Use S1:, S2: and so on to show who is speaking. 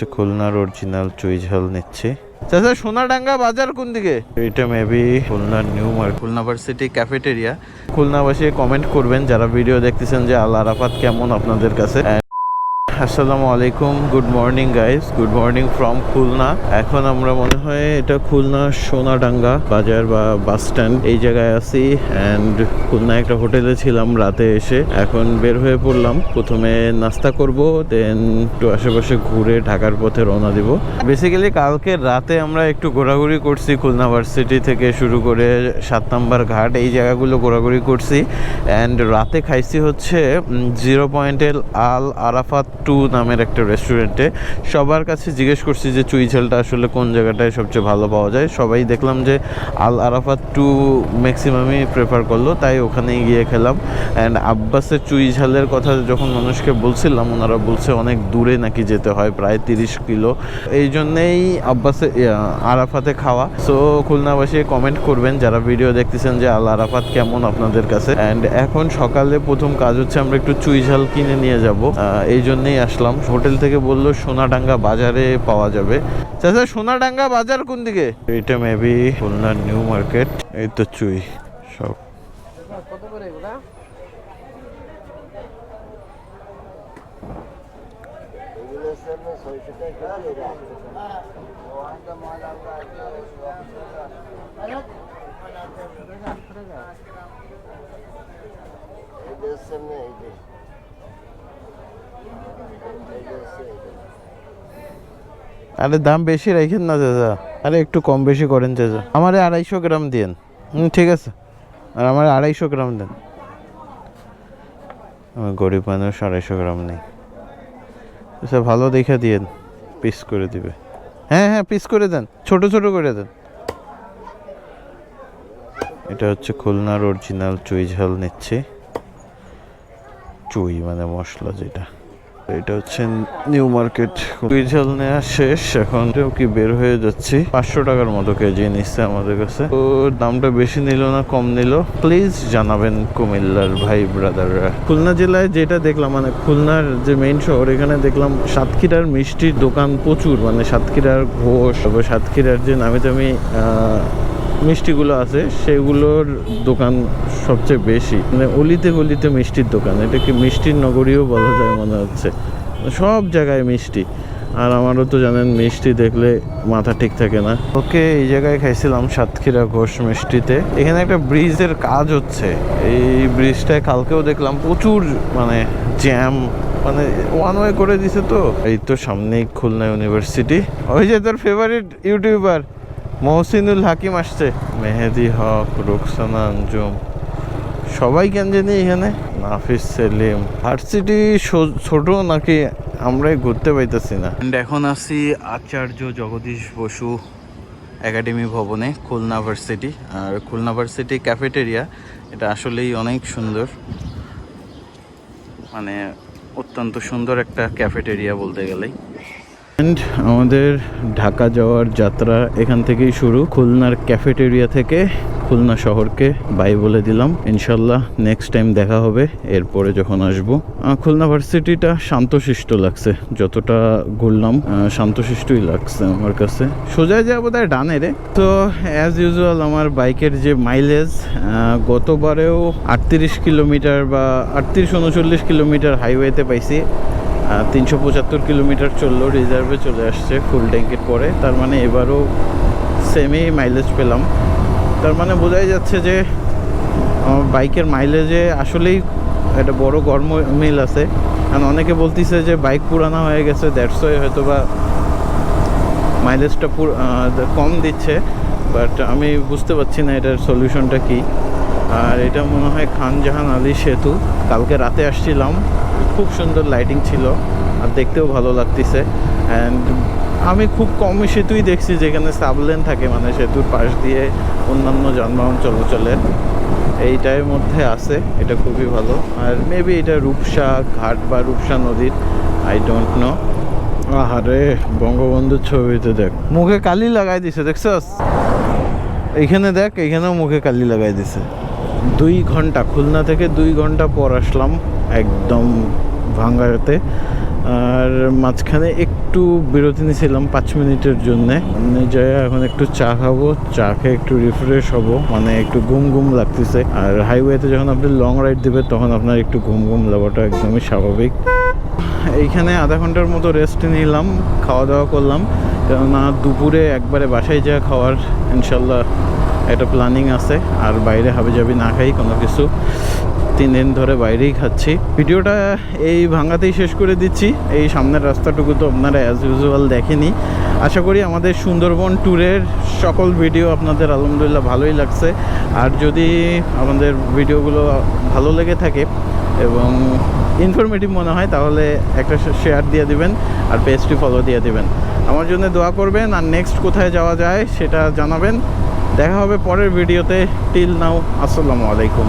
S1: হচ্ছে খুলনার অরিজিনাল চুই ঝাল নিচ্ছি। চাচা সোনাডাঙ্গা বাজার কোন দিকে? এটা মেবি খুলনার new market Khulna varsity cafeteria খুলনাবাসী comment করবেন যারা ভিডিও দেখতেছেন যে আল আরাফাত কেমন আপনাদের কাছে? আসসালামু আলাইকুম good morning guys good morning from Khulna. এখন আমরা মনে হয় এটা খুলনা সোনাডাঙ্গা বাজার বা বাস স্ট্যান্ড এই জায়গায় আছি অ্যান্ড খুলনা একটা হোটেলে ছিলাম রাতে এসে। এখন বের হয়ে পড়লাম। প্রথমে নাস্তা করব দেন একটু আশেপাশে ঘুরে ঢাকার পথে রওনা দিব। বেসিক্যালি কালকে রাতে আমরা একটু ঘোরাঘুরি করছি খুলনা ভার্সিটি থেকে শুরু করে সাত নাম্বার ঘাট। এই জায়গাগুলো ঘোরাঘুরি করছি অ্যান্ড রাতে খাইছি হচ্ছে জিরো পয়েন্টের আল আরাফাত টু নামের একটা রেস্টুরেন্টে সবার কাছে জিজ্ঞেস করছি যে চুই ঝালটা আসলে কোন জায়গাটায় সবচেয়ে ভালো পাওয়া যায়? সবাই দেখলাম যে আল আরাফাত টু ম্যাক্সিমামই প্রেফার করল, তাই ওখানেই গিয়ে খেলাম। অ্যান্ড আব্বাসের চুই ঝালের কথা যখন মানুষকে বলছিলাম, ওনারা বলছে অনেক দূরে নাকি যেতে হয়, প্রায় তিরিশ কিলো। এই জন্যেই আব্বাসে আরাফাতে খাওয়া। সো খুলনাবাসী কমেন্ট করবেন, যারা ভিডিও দেখতেছেন যে আল আরাফাত কেমন আপনাদের কাছে। অ্যান্ড এখন সকালে প্রথম কাজ হচ্ছে আমরা একটু চুই ঝাল কিনে নিয়ে যাব। এই জন্যেই আসলাম। হোটেল থেকে বলল, সোনাডাঙ্গা বাজারে পাওয়া যাবে। চাচা, সোনাডাঙ্গা বাজার কোন দিকে? এটা মেবি খুলনার নিউ মার্কেট। এই তো চুই, সব। আরে দাম বেশি রাখেন না চাচা। আরে একটু কম বেশি করেন চাচা। আমারে আড়াইশো গ্রাম দিন হুম, ঠিক আছে। আর আমার আড়াইশো গ্রাম দেন। আমি গরিব মানুষ আড়াইশো গ্রাম নেই। আচ্ছা ভালো দেখে দিয়েন। পিস করে দিবে। হ্যাঁ হ্যাঁ পিস করে দেন। ছোট ছোট করে দেন। এটা হচ্ছে খুলনার অরিজিনাল চুই ঝাল নিচ্ছে। চুই মানে মশলা যেটা। এটা হচ্ছে নিউ মার্কেট। চুই ঝাল নেওয়া শেষ এখন কি বের হয়ে যাচ্ছি। পাঁচশো টাকার মতো কেজি নিচ্ছে আমাদের কাছে। তো দামটা বেশি নিল না কম নিল। প্লিজ জানাবেন কুমিল্লার ভাই ব্রাদাররা। খুলনা জেলায় যেটা দেখলাম মানে খুলনার যে মেইন শহর এখানে দেখলাম সাতক্ষীরার মিষ্টির দোকান প্রচুর। মানে সাতক্ষীরার ঘোষ সাতক্ষীরার যে নামি দামি আহ, মিষ্টিগুলো আছে, সেগুলোর দোকান সবচেয়ে বেশি। মানে অলিতে গলিতে মিষ্টির দোকান। এটাকে মিষ্টির নগরীও বলা যায় মনে হচ্ছে। সব জায়গায় মিষ্টি। আর আমারও তো জানেন, মিষ্টি দেখলে মাথা ঠিক থাকে না। ওকে, এই জায়গায় খাইছিলাম সাতক্ষীরা ঘোষ মিষ্টিতে। এখানে একটা ব্রিজের কাজ হচ্ছে। এই ব্রিজটায় কালকেও দেখলাম প্রচুর মানে জ্যাম। মানে ওয়ান ওয়ে করে দিছে তো। এই তো সামনেই খুলনা ইউনিভার্সিটি। ওই যে তোর ফেভারিট ইউটিউবার মহসিনুল হাকিম আসছে। মেহেদি হক রুকসানা আঞ্জুম সবাই কেন জানি এখানে? নাফিস সেলিম। ভার্সিটি ছোট নাকি আমরাই ঘুরতে পাইতেছি না। এখন আছি আচার্য জগদীশ বসু একাডেমি ভবনে, খুলনা ভার্সিটি। আর খুলনা ভার্সিটি ক্যাফেটেরিয়া, এটা আসলেই অনেক সুন্দর। মানে অত্যন্ত সুন্দর একটা ক্যাফেটেরিয়া বলতে গেলেই। And আমাদের ঢাকা যাওয়ার যাত্রা এখান থেকেই শুরু। খুলনার ক্যাফেটেরিয়া থেকে খুলনা শহরকে বাই বলে দিলাম। ইনশাল্লাহ নেক্সট টাইম দেখা হবে, এরপরে যখন আসব। খুলনা ভার্সিটিটা শান্তশিষ্ট লাগছে, যতটা ঘুরলাম শান্তশিষ্টই লাগছে আমার কাছে। সোজা বোধ হয় ডানে রে। তো অ্যাজ ইউজুয়াল আমার বাইকের যে মাইলেজ গতবারেও আটত্রিশ কিলোমিটার বা আটত্রিশ, উনচল্লিশ কিলোমিটার হাইওয়েতে পাইছি। তিনশো পঁচাত্তর কিলোমিটার চলল রিজার্ভে চলে আসছে ফুল ট্যাঙ্কের পরে। তার মানে এবারও সেমই মাইলেজ পেলাম। তার মানে বোঝাই যাচ্ছে যে আমার বাইকের মাইলেজে আসলেই একটা বড় গরম মিল আছে। কারণ অনেকে বলতিছে যে বাইক পুরানো হয়ে গেছে ওয়ে হয়তো বা মাইলেজটা কম দিচ্ছে। বাট আমি বুঝতে পারছি না এটার সলিউশনটা কি। আর এটা মনে হয় খান জাহান আলী সেতু। কালকে রাতে আসছিলাম, খুব সুন্দর লাইটিং ছিল আর দেখতেও ভালো লাগতেছে। অ্যান্ড আমি খুব কম সেতুই দেখছি যেখানে সাবলেন থাকে মানে সেতুর পাশ দিয়ে অন্যান্য যানবাহন চলাচলের। এইটার মধ্যে আছে, এটা খুবই ভালো। আর মেবি এটা রূপসা ঘাট বা রূপসা নদীর আই ডোন্ট নো আহারে, বঙ্গবন্ধুর ছবিতে দেখ। মুখে কালি লাগাই দিছে, দেখছস? এইখানে দেখ, এইখানেও মুখে কালি লাগাই দিছে। দুই ঘণ্টা, খুলনা থেকে দুই ঘণ্টা পর আসলাম একদম ভাঙ্গাতে আর মাঝখানে একটু বিরতি নিয়েছিলাম পাঁচ মিনিটের জন্যে। মানে যাই এখন একটু চা খাব, চা খেয়ে একটু রিফ্রেশ হব। মানে একটু ঘুম ঘুম লাগতেছে। আর হাইওয়েতে যখন আপনি লং রাইড দিবেন, তখন আপনার একটু ঘুম ঘুম লাগাটা একদমই স্বাভাবিক। এইখানে আধা ঘণ্টার মতো রেস্ট নিলাম, খাওয়া দাওয়া করলাম। কেননা দুপুরে একবারে বাসায় যা খাওয়ার, ইনশাল্লাহ একটা প্ল্যানিং আছে, আর বাইরে হাবি যাবি না খাই কোনো কিছু। তিন দিন ধরে বাইরেই খাচ্ছি। ভিডিওটা এই ভাঙাতেই শেষ করে দিচ্ছি। এই সামনের রাস্তাটুকু তো আপনারা অ্যাজ ইউজুয়াল দেখেনি। আশা করি আমাদের সুন্দরবন ট্যুরের সকল ভিডিও আপনাদের আলহামদুলিল্লাহ ভালোই লাগছে। আর যদি আমাদের ভিডিওগুলো ভালো লেগে থাকে এবং ইনফরমেটিভ মনে হয়, তাহলে একটা শেয়ার দিয়ে দিবেন আর পেজটি ফলো দিয়ে দিবেন। আমার জন্য দোয়া করবেন। আর নেক্সট কোথায় যাওয়া যায়, সেটা জানাবেন। দেখা হবে পরের ভিডিওতে। টিল নাও আসসালামু আলাইকুম।